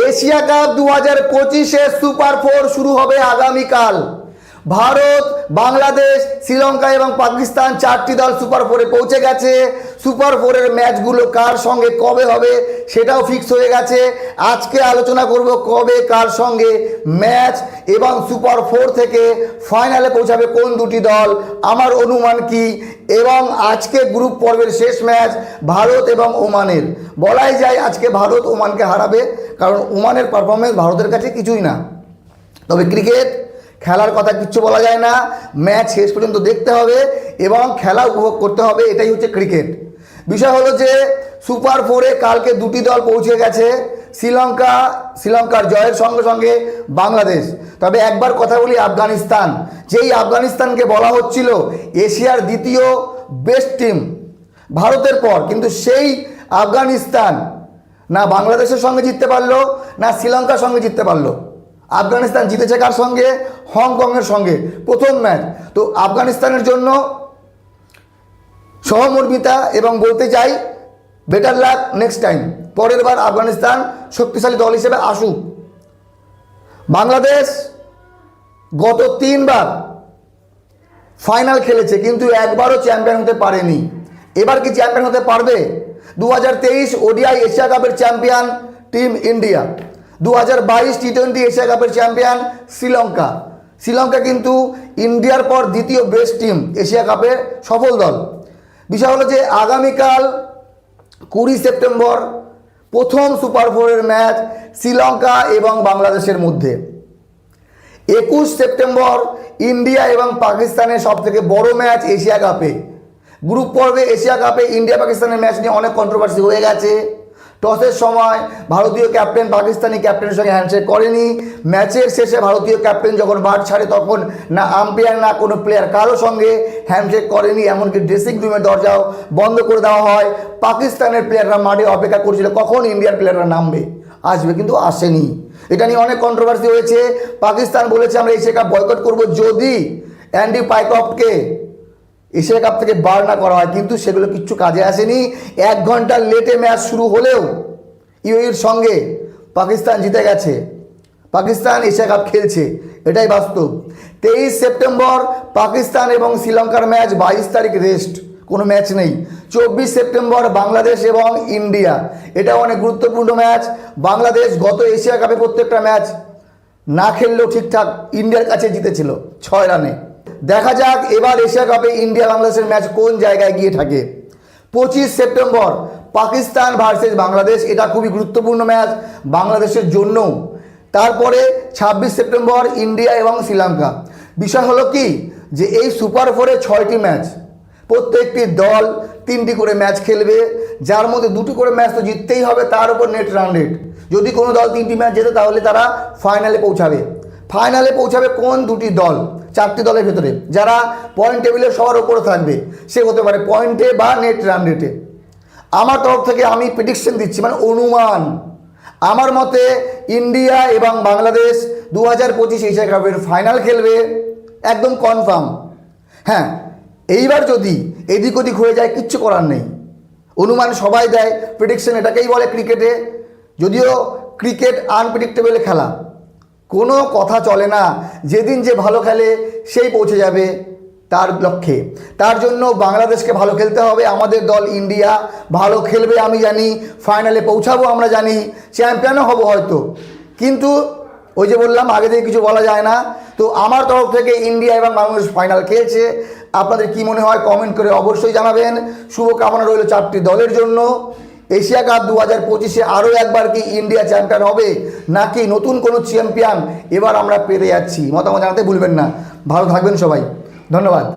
Asia cup দু হাজার পঁচিশে সুপার ফোর শুরু হবে আগামীকাল। ভারত, বাংলাদেশ, শ্রীলঙ্কা এবং পাকিস্তান চারটি দল সুপার ফোরে পৌঁছে গেছে। সুপার ফোরের ম্যাচগুলো কার সঙ্গে, কবে হবে সেটাও ফিক্স হয়ে গেছে। আজকে আলোচনা করব কবে কার সঙ্গে ম্যাচ এবং সুপার ফোর থেকে ফাইনালে পৌঁছাবে কোন দুটি দল। আমার অনুমান কি? এবং আজকে গ্রুপ পর্বের শেষ ম্যাচ ভারত এবং ওমানের। বলাই যায় আজকে ভারত ওমানকে হারাবে, কারণ ওমানের পারফরমেন্স ভারতের কাছে কিছুই না। তবে ক্রিকেট খেলার কথা কিচ্ছু বলা যায় না। ম্যাচ শেষ পর্যন্ত দেখতে হবে এবং খেলা উপভোগ করতে হবে, এটাই হচ্ছে ক্রিকেট। বিষয় হলো যে, সুপার ফোরে কালকে দুটি দল পৌঁছে গেছে, শ্রীলঙ্কা, শ্রীলঙ্কার জয়ের সঙ্গে সঙ্গে বাংলাদেশ। তবে একবার কথা বলি আফগানিস্তান। যেই আফগানিস্তানকে বলা হচ্ছিল, এশিয়ার দ্বিতীয় বেস্ট টিম ভারতের পর, কিন্তু সেই আফগানিস্তান না বাংলাদেশের সঙ্গে জিততে পারল, না শ্রীলঙ্কার সঙ্গে জিততে পারল। আফগানিস্তান জিতেছে কার সঙ্গে? হংকংয়ের সঙ্গে। প্রথম ম্যাচ। তো আফগানিস্তানের জন্য সহমর্মিতা এবং বলতে চাই বেটার লাক নেক্সট টাইম পরের বার আফগানিস্তান শক্তিশালী দল হিসেবে আসুক। বাংলাদেশ গত তিনবার ফাইনাল খেলেছে, কিন্তু একবারও চ্যাম্পিয়ন হতে পারেনি। এবার কি চ্যাম্পিয়ন হতে পারবে? দু হাজার তেইশ ওডিআই এশিয়া কাপের চ্যাম্পিয়ন টিম ইন্ডিয়া দু হাজার বাইশ টি টোয়েন্টি এশিয়া কাপের চ্যাম্পিয়ন শ্রীলঙ্কা। শ্রীলঙ্কা কিন্তু ইন্ডিয়ার পর দ্বিতীয় বেস্ট টিম এশিয়া কাপের সফল দল। বিষয় হলো যে আগামীকাল কুড়ি সেপ্টেম্বর প্রথম সুপার ফোরের ম্যাচ শ্রীলঙ্কা এবং বাংলাদেশের মধ্যে। একুশ সেপ্টেম্বর ইন্ডিয়া এবং পাকিস্তানের সব থেকে বড় ম্যাচ এশিয়া কাপে। গ্রুপ পর্বে এশিয়া কাপে ইন্ডিয়া পাকিস্তানের ম্যাচ নিয়ে অনেক কন্ট্রোভার্সি হয়ে গেছে। টসের সময় ভারতীয় ক্যাপ্টেন পাকিস্তানি ক্যাপ্টেনের সঙ্গে হ্যান্ডশেক করেনি। ম্যাচের শেষে ভারতীয় ক্যাপ্টেন যখন বার ছাড়ে, তখন না আম্পায়ার না কোনো প্লেয়ার কারও সঙ্গে হ্যান্ডশেক করেনি, এমনকি ড্রেসিং রুমের দরজাও বন্ধ করে দেওয়া হয়। পাকিস্তানের প্লেয়াররা মাঠে অপেক্ষা করছিল, কখন ইন্ডিয়ার প্লেয়াররা নামবে, আসবে কিন্তু আসেনি। এটা নিয়ে অনেক কন্ট্রোভার্সি হয়েছে। পাকিস্তান বলেছে, আমরা এই কাপ বয়কট করব যদি অ্যান্ডি পাইকপকে এশিয়া কাপ থেকে বার না করা হয়, কিন্তু সেগুলো কিচ্ছু কাজে আসেনি। এক ঘণ্টা লেটে ম্যাচ শুরু হলেও ইউএর সঙ্গে পাকিস্তান জিতে গেছে। পাকিস্তান এশিয়া কাপ খেলছে, এটাই বাস্তব। তেইশ সেপ্টেম্বর, পাকিস্তান এবং শ্রীলঙ্কার ম্যাচ বাইশ তারিখ রেস্ট কোনো ম্যাচ নেই। চব্বিশ সেপ্টেম্বর, বাংলাদেশ এবং ইন্ডিয়া। এটা অনেক গুরুত্বপূর্ণ ম্যাচ বাংলাদেশ গত এশিয়া কাপে প্রত্যেকটা ম্যাচ না খেললেও ঠিকঠাক ইন্ডিয়ার কাছে জিতেছিল, ছয় রানে। দেখা যাক এবার এশিয়া কাপে ইন্ডিয়া বাংলাদেশের ম্যাচ কোন জায়গায় গিয়ে থাকে। পঁচিশ সেপ্টেম্বর, পাকিস্তান ভার্সেস বাংলাদেশ, এটা খুবই গুরুত্বপূর্ণ ম্যাচ বাংলাদেশের জন্য তারপরে ছাব্বিশ সেপ্টেম্বর, ইন্ডিয়া এবং শ্রীলঙ্কা। বিষয় হলো কি? যে এই সুপার ফোরে ছয়টি ম্যাচ, প্রত্যেকটি দল তিনটি করে ম্যাচ খেলবে, যার মধ্যে দুটি করে ম্যাচ তো জিততেই হবে, তার উপর নেট রান রেট যদি কোনো দল তিনটি ম্যাচ জেতে, তাহলে তারা ফাইনালে পৌঁছাবে। ফাইনালে পৌঁছাবে কোন দুটি দল? চারটি দলের ভেতরে। যারা পয়েন্ট টেবিলে সবার ওপরে থাকবে, সে হতে পারে পয়েন্টে বা নেট রান রেটে আমার তরফ থেকে আমি প্রেডিকশন দিচ্ছি মানে অনুমান। আমার মতে ইন্ডিয়া এবং বাংলাদেশ দু হাজার পঁচিশ এশিয়া কাপের ফাইনাল খেলবে, একদম কনফার্ম হ্যাঁ এইবার যদি এদিক ওদিক হয়ে যায়, কিচ্ছু করার নেই। অনুমান সবাই দেয় প্রেডিকশন এটাকেই বলে ক্রিকেটে যদিও ক্রিকেট আনপ্রেডিক্টেবল খেলা। কোনো কথা চলে না। যেদিন যে ভালো খেলে সেই পৌঁছে যাবে তার লক্ষ্যে। তার জন্য বাংলাদেশকে ভালো খেলতে হবে, আমাদের দল ইন্ডিয়া। ভালো খেলবে আমি জানি, ফাইনালে পৌঁছাবো আমরা জানি চ্যাম্পিয়নও হব হয়তো। কিন্তু ওই যে বললাম, আগে থেকে কিছু বলা যায় না। তো আমার তরফ থেকে ইন্ডিয়া এবং বাংলাদেশ ফাইনাল খেলছে। আপনাদের কি মনে হয় কমেন্ট করে অবশ্যই জানাবেন। শুভকামনা রইল চারটি দলের জন্য। এশিয়া কাপ দু হাজার পঁচিশে আরও একবার কি ইন্ডিয়া চ্যাম্পিয়ন হবে নাকি নতুন কোনো চ্যাম্পিয়ন? এবার আমরা পেরে যাচ্ছি। মতামত জানাতে ভুলবেন না। ভালো থাকবেন সবাই। ধন্যবাদ।